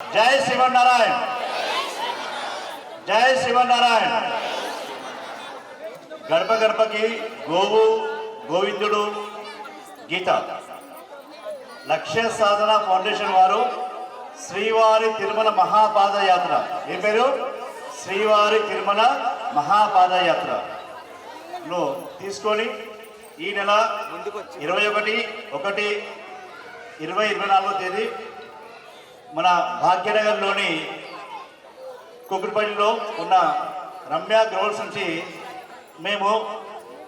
జై శివనారాయణ. జై శివనారాయణ. గడప గడపకి గోవు గోవిందుడు గీత. లక్ష్య సాధన ఫౌండేషన్ వారు శ్రీవారి తిరుమల మహాపాదయాత్ర ఏ పేరు? శ్రీవారి తిరుమల మహాపాదయాత్ర లో తీసుకొని ఈ నెల ఇరవై ఒకటి ఒకటి ఇరవై ఇరవై నాలుగో తేదీ మన భాగ్యనగర్లోని కుకుడిపల్లిలో ఉన్న రమ్య గ్రౌండ్స్ నుంచి మేము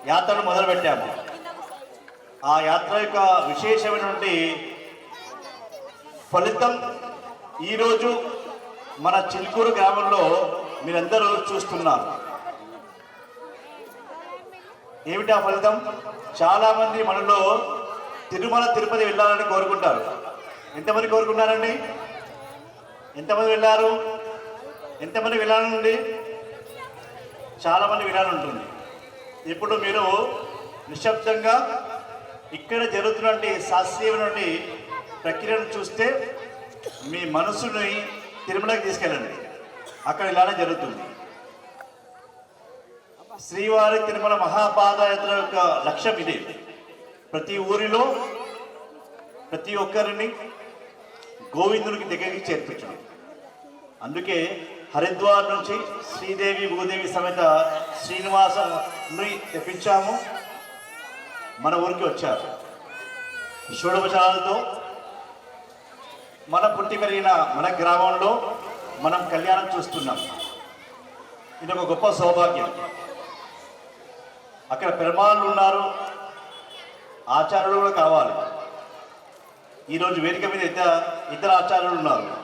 యాత్రను మొదలుపెట్టాము. ఆ యాత్ర యొక్క విశేషమైనటువంటి ఫలితం ఈరోజు మన చిలుకూరు గ్రామంలో మీరందరూ చూస్తున్నారు. ఏమిటి ఆ ఫలితం? చాలామంది మనలో తిరుమల తిరుపతి వెళ్ళాలని కోరుకుంటారు. ఎంతమంది కోరుకున్నారండి? ఎంతమంది వెళ్ళారు? ఎంతమంది వెళ్ళాలండి చాలామంది వెళ్ళాలంటుంది ఇప్పుడు మీరు నిశ్శబ్దంగా ఇక్కడ జరుగుతున్నటువంటి శాస్త్రీయమైనటువంటి ప్రక్రియను చూస్తే మీ మనసుని తిరుమలకి తీసుకెళ్ళండి. అక్కడ ఇలానే జరుగుతుంది. శ్రీవారి తిరుమల మహాపాదయాత్ర యొక్క లక్ష్యం ఇదే. ప్రతి ఊరిలో ప్రతి ఒక్కరిని గోవిందునికి దగ్గరికి చేర్పించడం. అందుకే హరిద్వార్ నుంచి శ్రీదేవి భూదేవి సమేత శ్రీనివాసని తెప్పించాము. మన ఊరికి వచ్చారు. షోడోపచారాలతో మన పుట్టి పెరిగిన మన గ్రామంలో మనం కళ్యాణం చూస్తున్నాం. ఇది ఒక గొప్ప సౌభాగ్యం. అక్కడ పెరుమాళ్ళు ఉన్నారు. ఆచార్యులు కూడా కావాలి. ఈరోజు వేదిక మీద ఇద్దరు ఇద్దరు ఆచార్యులు ఉన్నారు.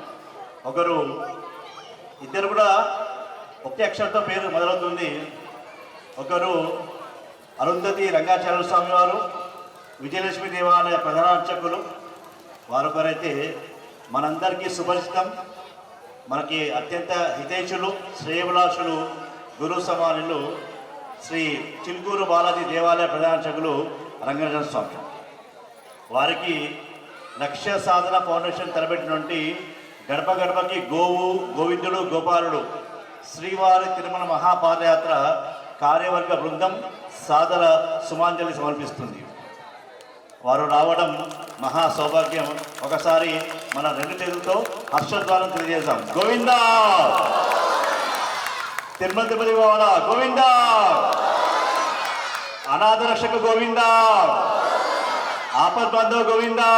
ఒకరు ఇద్దరు కూడా ఒకే అక్షరంతో పేరు మొదలవుతుంది. ఒకరు అరుంధతి రంగాచార్య స్వామి వారు విజయలక్ష్మి దేవాలయ ప్రధాన అర్చకులు. వారొకరైతే మనందరికీ సుపరిచితం. మనకి అత్యంత హితేషులు శ్రేయభిలాషులు గురు సమానులు శ్రీ చిలుకూరు బాలాజీ దేవాలయ ప్రధాన అర్చకులు రంగరాజన స్వామి. వారికి లక్ష్య సాధన ఫౌండేషన్ తలపెట్టినటువంటి గడప గడపకి గోవు గోవిందుడు గోపాలుడు శ్రీవారి తిరుమల మహాపాదయాత్ర కార్యవర్గ బృందం సాదర సుమాంజలి సమర్పిస్తుంది. వారు రావడం మహా సౌభాగ్యం. ఒకసారి మన రెండు చేతులతో హర్షద్వారం తెలియజేద్దాం. గోవిందా! తిరుమల తిరుపతి భవన గోవిందా! అనాథ రక్షక గోవిందా! आपत बांधव गोविंदा